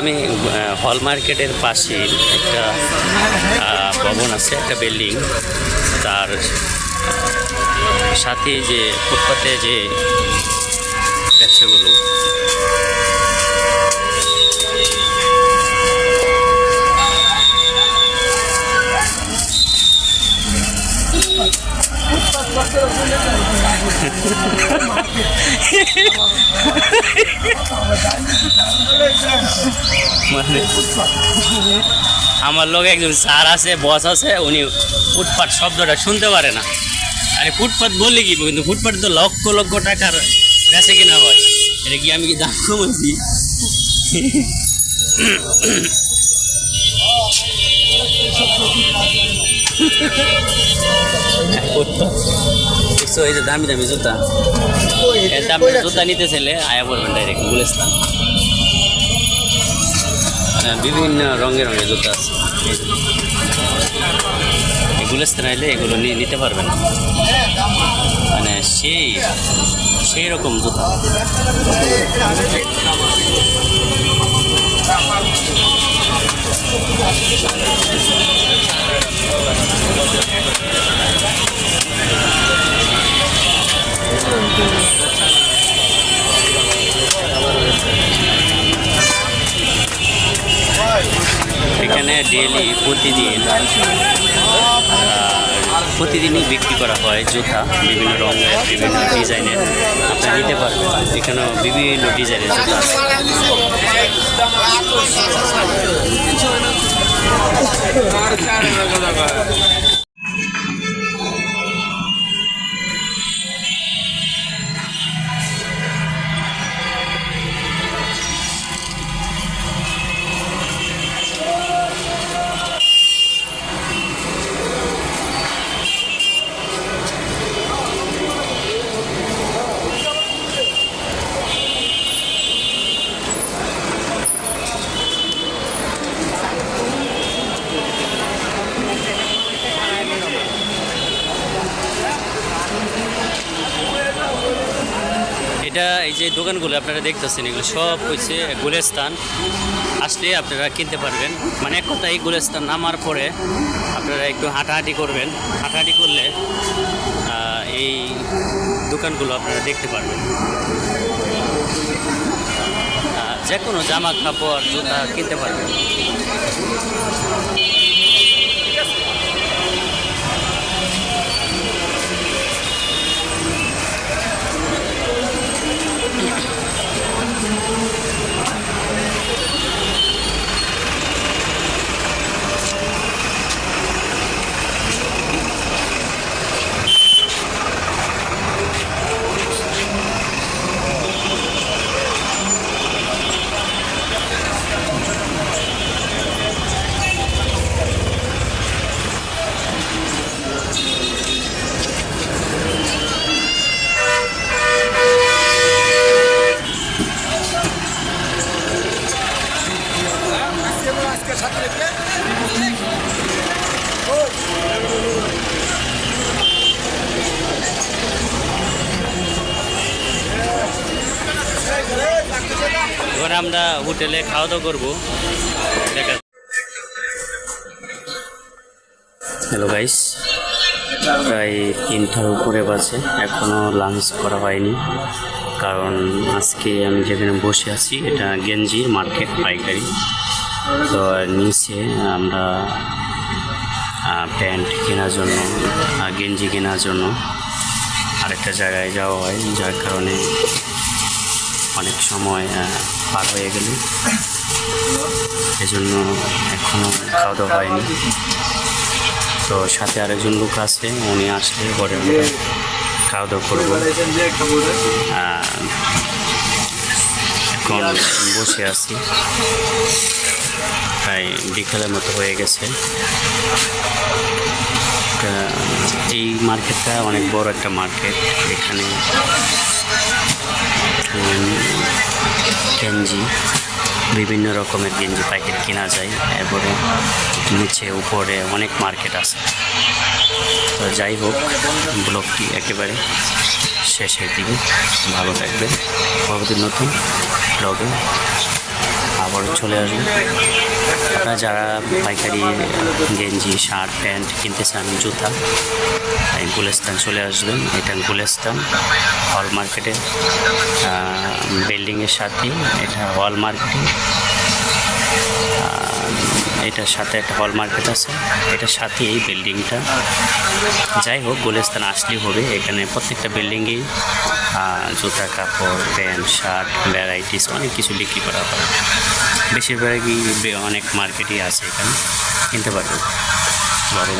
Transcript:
আমি হল মার্কেটের পাশে একটা ভবন আছে, একটা বিল্ডিং তার সাথে যে ফুটপাতে যে ব্যবসাগুলো মানে আমার লোক একজন স্যার আছে বস আছে উনি ফুটপাত শব্দটা শুনতে পারে না। আরে ফুটপাত বললে কি কিন্তু ফুটপাত তো লক্ষ লক্ষ টাকার বেচে কিনা হয়। এটা কি আমি কি দাম কমেছি দেখছ এই যে দামি দামি জুতা। দামি জুতা নিতে চাইলে আয়া পড়বেন ডাইরেক্ট গুলিস্তান। হ্যাঁ, বিভিন্ন রঙের রঙের জুতা আছে। গুলিস্তান আইলে এগুলো নিয়ে নিতে পারবেন। মানে সেই সেই রকম জুতা। এখানে ডেলি প্রতিদিন প্রতিদিনই বিক্রি করা হয় জুতা, বিভিন্ন রঙের, বিভিন্ন ডিজাইনের। আপনি নিতে পারবেন। এখানেও বিভিন্ন ডিজাইনের জুতা যে দোকানগুলো আপনারা দেখতেছেন, এগুলো সব হচ্ছে গুলেস্তান। আসলে আপনারা কিনতে পারবেন। মানে এক কথায় গুলেস্তান নামার পরে আপনারা একটু হাঁটাহাঁটি করবেন। হাঁটাহাঁটি করলে এই দোকানগুলো আপনারা দেখতে পারবেন। যে কোনো জামা কাপড়, জুতা কিনতে পারবেন। আমরা হোটেলে খাওয়া দাওয়া করব। হ্যালো গাইস প্রায় তিনটার উপরে বাজে। এখনও লাঞ্চ করা হয়নি। কারণ আজকে আমি যেখানে বসে আছি, এটা গেঞ্জির মার্কেট পাইকারি। তো নিচে আমরা প্যান্ট কেনার জন্য গেঞ্জি কেনার জন্য আরেকটা জায়গায় যাওয়া হয়, যার কারণে অনেক সময় পার হয়ে গেল। এজন্য এখনও খাওয়া দাওয়া হয়নি। তো সাথে আরেকজন লোক আছে, উনি আসলে পরে খাওয়া দাওয়া করব। এখন বসে আছি। প্রায় বিকালের মতো হয়ে গেছে। এই মার্কেটটা অনেক বড় একটা মার্কেট। এখানে গেঞ্জি, বিভিন্ন রকমের গেঞ্জি প্যাকেট কেনা যায়। এরপরে নিচে, উপরে অনেক মার্কেট আছে। তো যাই হোক, ব্লগটি একেবারে শেষের দিকে ভালো থাকবে পরবর্তী নতুন ব্লগে আবার চলে আসবে। আপনারা যারা পাইকারি, গেঞ্জি, শার্ট, প্যান্ট কিনতে চান, জুতা, এই গুলেস্তান চলে আসবেন। এটা গুলেস্তান হল মার্কেটে বিল্ডিংয়ের সাথে এটা হল মার্কেটে এটার সাথে একটা হল মার্কেট আছে। এটার সাথে এই বিল্ডিংটা যাই হোক গুলিস্তান আসলেই হবে। এখানে প্রত্যেকটা বিল্ডিংয়েই জুতা, কাপড়, প্যান্ট, শার্ট ভ্যারাইটিস অনেক কিছু বিক্রি করা হয়। বেশিরভাগই অনেক মার্কেটই আছে এখানে। কিনতে পারবেন। বড়